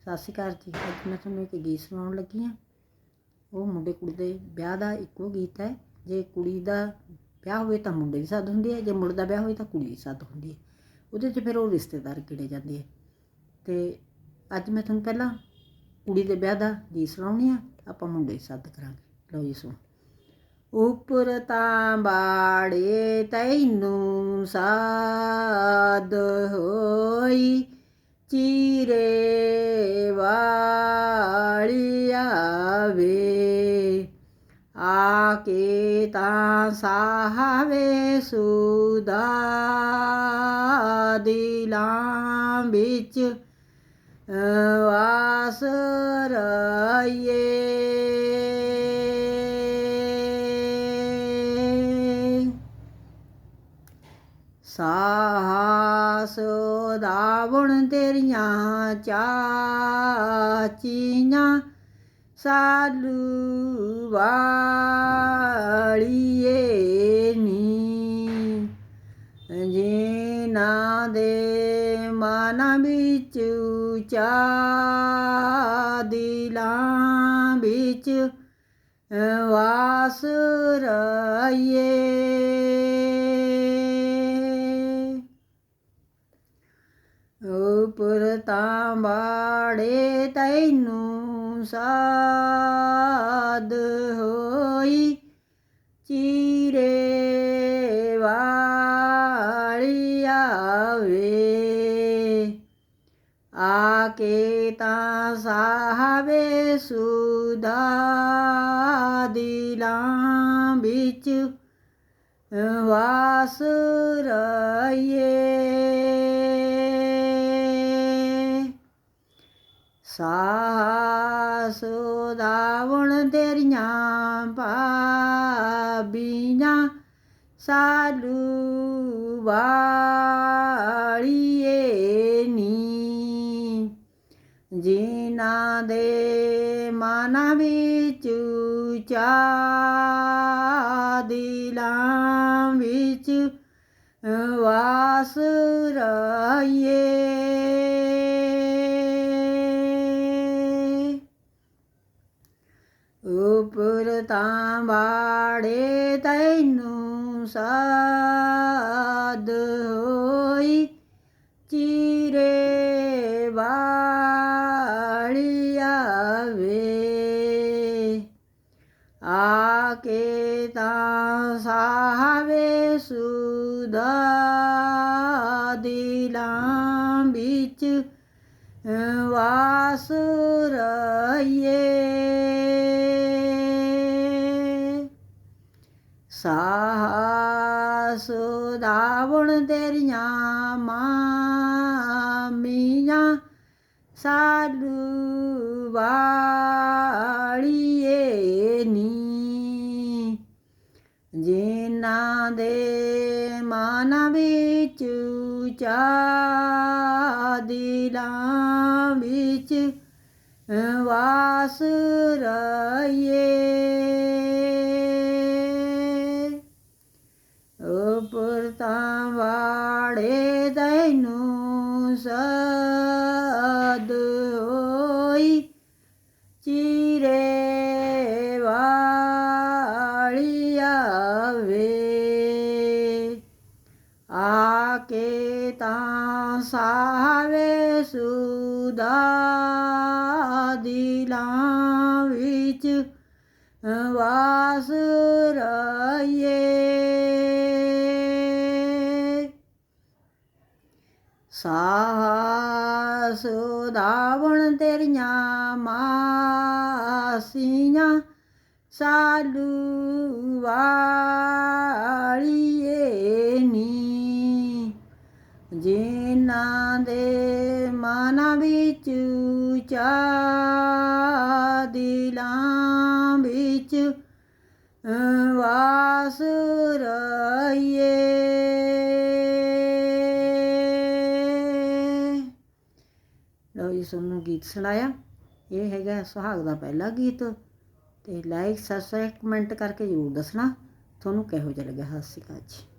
ਸਤਿ ਸ਼੍ਰੀ ਅਕਾਲ ਜੀ। ਅੱਜ ਮੈਂ ਤੁਹਾਨੂੰ ਇੱਕ ਗੀਤ ਸੁਣਾਉਣ ਲੱਗੀ ਹਾਂ। ਉਹ ਮੁੰਡੇ ਕੁੜੀ ਦੇ ਵਿਆਹ ਦਾ ਇੱਕੋ ਗੀਤ ਹੈ। ਜੇ ਕੁੜੀ ਦਾ ਵਿਆਹ ਹੋਵੇ ਤਾਂ ਮੁੰਡੇ ਦੀ ਸੱਦ ਹੁੰਦੀ ਹੈ। ਜੇ ਮੁੰਡੇ ਦਾ ਵਿਆਹ ਹੋਵੇ ਤਾਂ ਕੁੜੀ ਦੀ ਸੱਦ ਹੁੰਦੀ ਹੈ। ਉਹਦੇ 'ਚ ਫਿਰ ਉਹ ਰਿਸ਼ਤੇਦਾਰ ਗਿਣੇ ਜਾਂਦੇ ਹੈ ਤੇ ਅੱਜ ਮੈਂ ਤੁਹਾਨੂੰ ਪਹਿਲਾਂ ਕੁੜੀ ਦੇ ਵਿਆਹ ਦਾ ਗੀਤ ਸੁਣਾਉਣੀ ਆ। ਆਪਾਂ ਮੁੰਡੇ ਦੀ ਸੱਦ ਕਰਾਂਗੇ। ਲਓ ਜੀ ਸੁਣੋ। ਉਪਰ ਤਾਂ ਬਾੜੇ ਤੈਨੂੰ ਸਾਧ ਹੋਈ। ਚੀਰੇ ਵਾਲੀ ਆਵੇ ਆ ਕੇ ਤਾਂ ਸਾਹਵੇ ਸੁਦਾ ਦਿਲਾਂ ਵਿੱਚ ਵਾਸ ਰਹੀਏ। ਸਾਹਸ ਦਾਵਣ ਤੇਰੀਆਂ ਚਾਚੀਆਂ ਸਾਲੂ ਵਾਲੀਏ ਨੀ। ਜਿਨ੍ਹਾਂ ਦੇ ਮਨਾਂ ਵਿੱਚ ਉੱਚਾ ਦਿਲਾਂ ਵਿੱਚ ਵਾਸ ਰਹੀਏ ਉਪਰ ਤਾਂ ਬਾੜੇ ਤੈਨੂੰ ਸਾਧ ਹੋਈ। ਚੀਰੇ ਵਾਲੀ ਆਵੇ। ਆ ਕੇ ਤਾਂ ਸਾਹਵੇ ਸੁਦਾ ਦਿਲਾਂ ਵਿੱਚ ਵਾਸ ਰਹੀਏ। ਸਾਸ ਦਾਵਣ ਤੇਰੀਆਂ ਭਾਬੀਆਂ, ਸਾਲੂ ਵਾਲੀਏ ਨੀ। ਜਿਨ੍ਹਾਂ ਦੇ ਮਨਾਂ ਵਿੱਚ ਉੱਚਾ ਦਿਲਾਂ ਵਿੱਚ ਵਾਸ ਰਹੀਏ ਬਾੜੇ ਤੈਨੂੰ ਸਾਧ ਹੋਈ। ਚੀਰੇ ਵਾਲੀ ਆਵੇ। ਆ ਕੇ ਤਾਂ ਸਾਹਵੇ ਸੁਦਾ ਦਿਲਾਂ ਵਿੱਚ ਵਾਸ ਰਹੀਏ। ਸਾਹਸ ਦਾਵਣ ਤੇਰੀਆਂ ਮਾਮੀਆਂ ਸਾਲੂ ਵਾਲੀਏ ਨੀ। ਜਿਨ੍ਹਾਂ ਦੇ ਮਨਾਂ ਵਿੱਚ ਉੱਚਾ ਦਿਲਾਂ ਵਿੱਚ ਵਾਸ ਰਹੀਏ ਉਪਰ ਤਾਂ ਵਾੜੇ ਤੈਨੂੰ ਸਦ ਹੋਈ ਚੀਰੇ ਵਾਲੀ ਆਵੇ। ਆ ਕੇ ਤਾਂ ਸਾਵੇ ਸੁਦਾ ਦਿਲਾਂ ਸਾਹਸ ਦਾਵਣ ਤੇਰੀਆਂ ਮਾਸੀਆਂ, ਸਾਲੂ ਵਾਲੀਏ ਨੀ। ਜਿਨ੍ਹਾਂ ਦੇ ਮਨਾਂ ਵਿੱਚ ਉੱਚਾ ਦਿਲਾਂ ਵਿੱਚ ਵਾਸ ਰਹੀਏ ਲਓ ਤੁਹਾਨੂੰ ਗੀਤ ਸੁਣਾਇਆ। ਇਹ ਹੈਗਾ ਸੁਹਾਗ ਦਾ ਪਹਿਲਾ ਗੀਤ। ਤੇ ਲਾਈਕ, ਸਬਸਕ੍ਰਾਈਬ, ਕਮੈਂਟ ਕਰਕੇ ਜ਼ਰੂਰ ਦੱਸਣਾ। ਤੁਹਾਨੂੰ ਕਿਹੋ ਜਿਹਾ ਲੱਗਿਆ? ਸਤਿ ਸ਼੍ਰੀ ਅਕਾਲ ਜੀ।